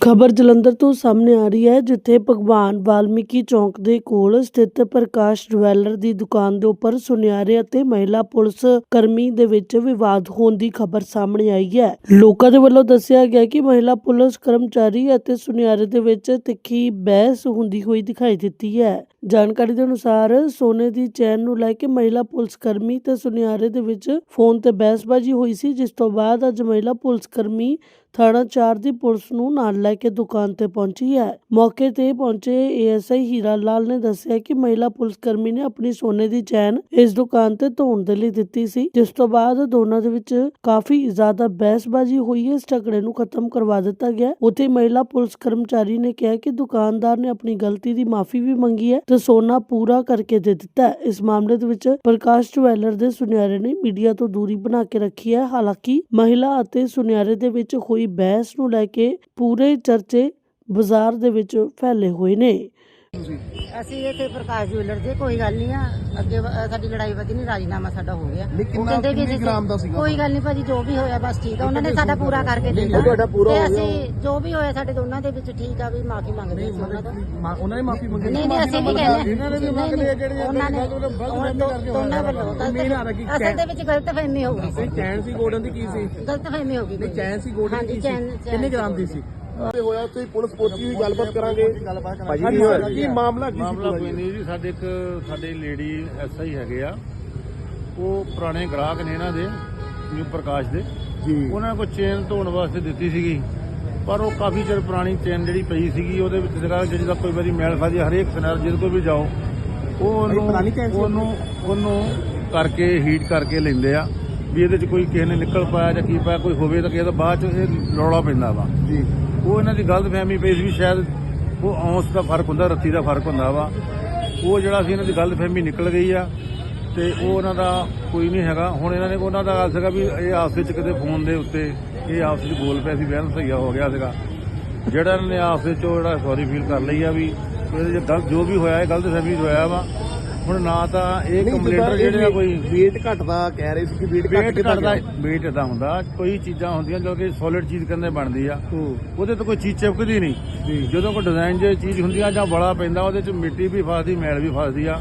ਖਬਰ ਜਲੰਧਰ ਤੋਂ ਸਾਹਮਣੇ ਆ ਰਹੀ ਹੈ, ਜਿੱਥੇ ਭਗਵਾਨ ਵਾਲਮੀਕੀ ਚੌਂਕ ਦੇ ਕੋਲ ਸਥਿਤ ਪ੍ਰਕਾਸ਼ ਜਵੈਲਰ ਦੀ ਦੁਕਾਨ ਦੇ ਉੱਪਰ ਸੁਨਿਆਰੇ ਅਤੇ ਮਹਿਲਾ ਪੁਲਿਸ ਕਰਮੀ ਦੇ ਵਿੱਚ ਵਿਵਾਦ ਹੋਣ ਦੀ ਖਬਰ ਸਾਹਮਣੇ ਆਈ ਹੈ। ਲੋਕਾਂ ਦੇ ਵੱਲੋਂ ਦੱਸਿਆ ਗਿਆ ਕਿ ਮਹਿਲਾ ਪੁਲਿਸ ਕਰਮਚਾਰੀ ਅਤੇ ਸੁਨਿਆਰੇ ਦੇ ਵਿੱਚ ਤਿੱਖੀ ਬਹਿਸ ਹੁੰਦੀ ਹੋਈ ਦਿਖਾਈ ਦਿੱਤੀ ਹੈ। ਜਾਣਕਾਰੀ ਦੇ ਅਨੁਸਾਰ ਸੋਨੇ ਦੀ ਚੈਨ ਨੂੰ ਲੈ ਕੇ ਮਹਿਲਾ ਪੁਲਿਸ ਕਰਮੀ ਤੇ ਸੁਨਿਆਰੇ ਦੇ ਵਿੱਚ ਫੋਨ ਤੇ ਬਹਿਸਬਾਜ਼ੀ ਹੋਈ ਸੀ, ਜਿਸ ਤੋਂ ਬਾਅਦ ਅੱਜ ਮਹਿਲਾ ਪੁਲਿਸ ਕਰਮੀ ਥਾਣਾ 4 ਦੀ ਪੁਲਿਸ ਨੂੰ ਨਾਲ ਲੈ ਕੇ ਦੁਕਾਨ ਤੇ ਪਹੁੰਚੀ ਹੈ। ਮੌਕੇ ਤੇ ਪਹੁੰਚੇ ਏਐਸਆਈ ਹੀਰਾ ਲਾਲ ਨੇ ਦੱਸਿਆ ਕਿ ਮਹਿਲਾ ਪੁਲਿਸ ਕਰਮੀ ਨੇ ਆਪਣੀ ਸੋਨੇ ਦੀ ਚੈਨ ਇਸ ਦੁਕਾਨ ਤੇ ਧੋਣ ਦੇ ਲਈ ਦਿੱਤੀ ਸੀ, ਜਿਸ ਤੋਂ ਬਾਅਦ ਦੋਨਾਂ ਦੇ ਵਿੱਚ ਕਾਫੀ ਜ਼ਿਆਦਾ ਬਹਿਸਬਾਜ਼ੀ ਹੋਈ ਹੈ ਇਸ ਝਗੜੇ ਨੂੰ ਖਤਮ ਕਰਵਾ ਦਿੱਤਾ ਗਿਆ। ਉੱਥੇ ਮਹਿਲਾ ਪੁਲਿਸ ਕਰਮਚਾਰੀ ਨੇ ਕਿਹਾ ਕਿ ਦੁਕਾਨਦਾਰ ਨੇ ਆਪਣੀ ਗਲਤੀ ਦੀ ਮਾਫੀ ਵੀ ਮੰਗੀ ਹੈ ਤੇ ਸੋਨਾ ਪੂਰਾ ਕਰਕੇ ਦੇ ਦਿੱਤਾ ਹੈ। ਇਸ ਮਾਮਲੇ ਦੇ ਵਿੱਚ ਪ੍ਰਕਾਸ਼ ਜਵੈਲਰ ਦੇ ਸੁਨਿਆਰੇ ਨੇ ਮੀਡੀਆ ਤੋਂ ਦੂਰੀ ਬਣਾ ਕੇ ਰੱਖੀ ਹੈ। ਹਾਲਾਂਕਿ ਮਹਿਲਾ ਅਤੇ ਸੁਨਿਆਰੇ ਦੇ ਵਿੱਚ ਹੋਈ ਬਹਿਸ ਨੂੰ ਲੈ ਕੇ ਪੂਰੇ ਚਰਚੇ ਬਾਜ਼ਾਰ ਦੇ ਵਿੱਚ ਫੈਲੇ ਹੋਏ ਨੇ। ਅਸੀਂ ਇੱਥੇ ਪ੍ਰਕਾਸ਼ ਜੁਐਲਰ ਦੇ ਕੋਈ ਗੱਲ ਨਹੀਂ ਆ। ਅੱਗੇ ਵ- ਸਾਡੀ ਲੜਾਈ ਵਧੀ ਨਹੀਂ ਰਾਜੀਨਾਮਾ ਸਾਡਾ ਹੋ ਗਿਆ। ਨਹੀਂ, ਕਿੰਨਾ- ਕਹਿੰਦੇ ਕਿ ਕਿੰਨੇ ਗ੍ਰਾਮ ਦਾ ਸੀਗਾ? ਕੋਈ ਗੱਲ ਨਹੀਂ ਭਾਜੀ ਜੋ ਵੀ ਹੋਇਆ ਬਸ ਠੀਕ ਆ ਉਹਨਾਂ ਨੇ ਸਾਡਾ ਪੂਰਾ ਕਰਕੇ ਨਹੀਂ, ਦਿੱਤਾ। ਤੁਹਾਡਾ ਪੂਰਾ ਤੇ ਹੋ ਗਿਆ। ਅਸੀਂ ਜੋ ਵੀ ਹੋਇਆ ਸਾਡੇ ਦੋਨਾਂ ਦੇ ਵਿੱਚ ਠੀਕ ਆ ਵੀ ਮਾਫੀ ਮੰਗਦੇ ਸੀ ਉਹਨਾਂ ਤੋਂ। ਉਹਨਾਂ ਨੇ ਮਾਫੀ ਮੰਗੀ ਨਹੀਂ ਨਹੀਂ ਅਸੀਂ ਵੀ ਕਹਿੰਦੇ। ਇਹਨਾਂ ਨੇ ਵੀ ਮੰਗ ਲਈ ਹੈ ਜਿਹੜੀ ਉਹਨਾਂ ਨੇ ਦੋਨਾਂ ਵੱਲੋਂ ਮੇਨ ਆ ਕਿ ਅਸਲ ਦੇ ਵਿੱਚ ਗਲਤ ਫਹਿਮੀ ਹੋ ਗਈ ਚੈਨ ਸੀ ਗੋਲਡਨ ਦੀ ਕੀ ਸੀ? ਗਲਤ ਫਹਿਮੀ ਹੋ ਗਈ ਨਹੀਂ ਚੈਨ ਸੀ ਗੋਲਡਨ ਹਾਂਜੀ ਦੀ ਚੈਨ ਸੀ? ਚੈਨ ਕਿੰਨੇ ਗ੍ਰਾਮ ਦੀ। ਸੀ? ਤੇ ਹੋਇਆ ਤੇ ਪੁਲਿਸ ਪਹੁੰਚੀ ਹੋਈ ਗੱਲਬਾਤ ਕਰਾਂਗੇ। ਭਾਜੀ ਕੀ ਹੋਇਆ ਕੀ ਮਾਮਲਾ ਕੀ ਸੀ ਮਾਮਲਾ ਪੂਰਾ ਕੋਈ? ਨਹੀਂ ਜੀ ਸਾਡੇ ਇੱਕ ਸਾਡੇ ਲੇਡੀ ਐਸਆਈ ਹੈਗੇ ਆ। ਉਹ ਪੁਰਾਣੇ ਗ੍ਰਾਹਕ ਨੇ ਇਹਨਾਂ ਦੇ ਨਿਊ ਪ੍ਰਕਾਸ਼ ਦੇ। ਜੀ। ਉਹਨਾਂ ਕੋਲ ਚੇਨ ਧੋਣ ਵਾਸਤੇ ਦਿੱਤੀ ਸੀਗੀ। ਪਰ ਉਹ ਕਾਫੀ ਚਿਰ ਪੁਰਾਣੀ ਚੇਨ ਜਿਹੜੀ ਪਈ ਸੀਗੀ ਉਹਦੇ ਵਿੱਚ ਸੀਗਾ ਜਿਹਦਾ ਕੋਈ ਵਾਰੀ ਮੈਲ ਖਾਦੀ ਹਰੇਕ ਸਨੈਰ ਜਿਹਦੇ ਕੋਲ ਵੀ ਜਾਓ ਉਹ? ਉਹਨੂੰ ਉਹਨੂੰ ਕਰਕੇ ਹੀਟ ਕਰਕੇ ਲੈਂਦੇ ਆ। ਵੀ ਇਹਦੇ ਚ ਕੋਈ ਕਿਸੇ ਨੇ ਨਿਕਲ ਪਾਇਆ ਜਾਂ ਕੀ ਪਾਇਆ ਕੋਈ ਹੋਵੇ ਤਾਂ ਕਿਸੇ ਦਾ ਬਾਅਦ ਚ ਇਹ ਰੌਲਾ ਪੈਂਦਾ ਵਾ। ਜੀ। ਉਹ ਇਹਨਾਂ ਦੀ ਗਲਤ ਫਹਿਮੀ ਪਈ ਸੀ ਵੀ ਸ਼ਾਇਦ ਉਹ ਔਂਸ ਦਾ ਫ਼ਰਕ ਹੁੰਦਾ, ਰੱਤੀ ਦਾ ਫ਼ਰਕ ਹੁੰਦਾ ਵਾ। ਉਹ ਜਿਹੜਾ ਸੀ ਇਹਨਾਂ ਦੀ ਗਲਤ ਫਹਿਮੀ ਨਿਕਲ ਗਈ ਆ ਤੇ ਉਹ ਉਹਨਾਂ ਦਾ ਕੋਈ ਨਹੀਂ ਹੈਗਾ। ਹੁਣ ਇਹਨਾਂ ਨੇ ਉਹਨਾਂ ਦਾ ਹਾਲ ਸੀਗਾ ਵੀ ਇਹ ਆਪਸ ਵਿੱਚ ਕਿਤੇ ਫੋਨ ਦੇ ਉੱਤੇ ਇਹ ਆਪਸ ਵਿੱਚ ਬੋਲ ਪਿਆ ਸੀ ਬਹਿਨ ਸਹੀਆ ਹੋ ਗਿਆ ਸੀਗਾ। ਜਿਹੜਾ ਇਹਨਾਂ ਨੇ ਆਪਸ ਵਿੱਚ ਉਹ ਜਿਹੜਾ ਸੌਰੀ ਫੀਲ ਕਰ ਲਈ ਆ ਵੀ ਇਹਦੇ ਜੇ ਗਲਤ ਜੋ ਵੀ ਹੋਇਆ, ਇਹ ਗਲਤ ਫਹਿਮੀ 'ਚ ਹੋਇਆ ਵਾ। ਹੁਣ ਨਾ ਤਾਂ ਇਹ ਕੰਪਲੇਂਟਰ ਜਿਹੜੇ ਆ ਕੋਈ weight ਘਟਦਾ ਕਹਿ ਰਹੇ ਸੀ ਕਿ weight ਘਟ ਕੇ ਕਰਦਾ ਵੇਟ ਇਦਾਂ ਹੁੰਦਾ ਕੋਈ ਚੀਜ਼ਾਂ ਹੁੰਦੀਆਂ ਜੋ ਕਿ ਸੋਲਿਡ ਚੀਜ਼ ਕਹਿੰਦੇ ਬਣਦੀ ਆ। ਉਹਦੇ ਤੇ ਕੋਈ ਚੀਜ਼ ਚਿਪਕਦੀ ਨਹੀਂ। ਜਦੋਂ ਕੋਈ ਡਿਜ਼ਾਈਨ ਜੇ ਚੀਜ਼ ਹੁੰਦੀ ਆ ਜਾਂ ਬੜਾ ਪੈਂਦਾ ਉਹਦੇ ਚ ਮਿੱਟੀ ਵੀ ਫਸਦੀ ਮੈਲ ਵੀ ਫਸਦੀ ਆ।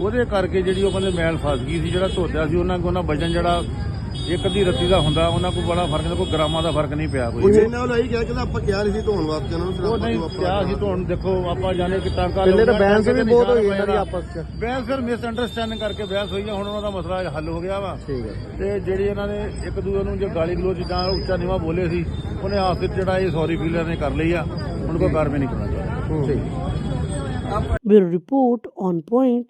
ਉਹਦੇ ਕਰਕੇ ਜਿਹੜੀ ਉਹ ਕਹਿੰਦੇ ਮੈਲ ਫਸ ਗਈ ਸੀ ਜਿਹੜਾ ਧੋਤਿਆ ਸੀ ਉਹਨਾਂ ਕੋਲ ਉਹਨਾਂ ਵਜਨ ਜਿਹੜਾ ਇੱਕ ਅੱਧੀ ਰੱਤੀ ਦਾ ਹੁੰਦਾ ਉਹਨਾਂ ਕੋਲ ਬੜਾ ਫ਼ਰਕ ਨਹੀਂ ਕੋਈ ਗ੍ਰਾਮਾਂ ਦਾ ਫ਼ਰਕ ਨਹੀਂ ਪਿਆ ਕੋਈ। ਇਹਨਾਂ ਨੂੰ ਇਹੀ ਕਿਹਾ ਕਿ ਆਪਾਂ ਕਿਹਾ ਨਹੀਂ ਸੀ ਧੋਣ ਵਾਸਤੇ ਉਹਨਾਂ ਨੂੰ ਉਹ ਨਹੀਂ ਕਿਹਾ ਸੀ ਤੁਹਾਨੂੰ ਦੇਖੋ ਆਪਾਂ ਜਾਣੇ ਕਿ ਟਾਂਕਾ ਪਹਿਲੇ ਤਾਂ ਬਹਿਸ ਵੀ ਬਹੁਤ ਹੋਈ ਇਹਨਾਂ ਦੀ ਆਪਸ ਚ। ਬਹਿਸ ਫਿਰ ਮਿਸ ਅੰਡਰਸਟੈਂਡਿੰਗ ਕਰਕੇ ਬਹਿਸ ਹੋਈ ਆ ਹੁਣ ਉਹਨਾਂ ਦਾ ਮਸਲਾ ਹੱਲ ਹੋ ਗਿਆ ਵਾ। ਠੀਕ ਹੈ ਤੇ ਜਿਹੜੀ ਇਹਨਾਂ ਨੇ ਇੱਕ ਦੂਜੇ ਨੂੰ ਜੇ ਗਾਲੀ ਗਲੋਚ ਜਾਂ ਉੱਚਾ ਨੀਵਾ ਬੋਲੇ ਸੀ ਉਹਨੇ ਵਿੱਚ ਜਿਹੜਾ ਇਹ ਸੌਰੀ ਫੀਲਰ ਨੇ ਕਰ ਲਈ ਆ ਹੁਣ ਕੋਈ ਕਾਰਵਾਈ ਨਹੀਂ ਕਰਨਾ ਚਾਹੁੰਦਾ। ਹੂੰ ਬਿਊਰੋ ਰਿਪੋਰਟ ਔਨ ਪੁਆਇੰਟ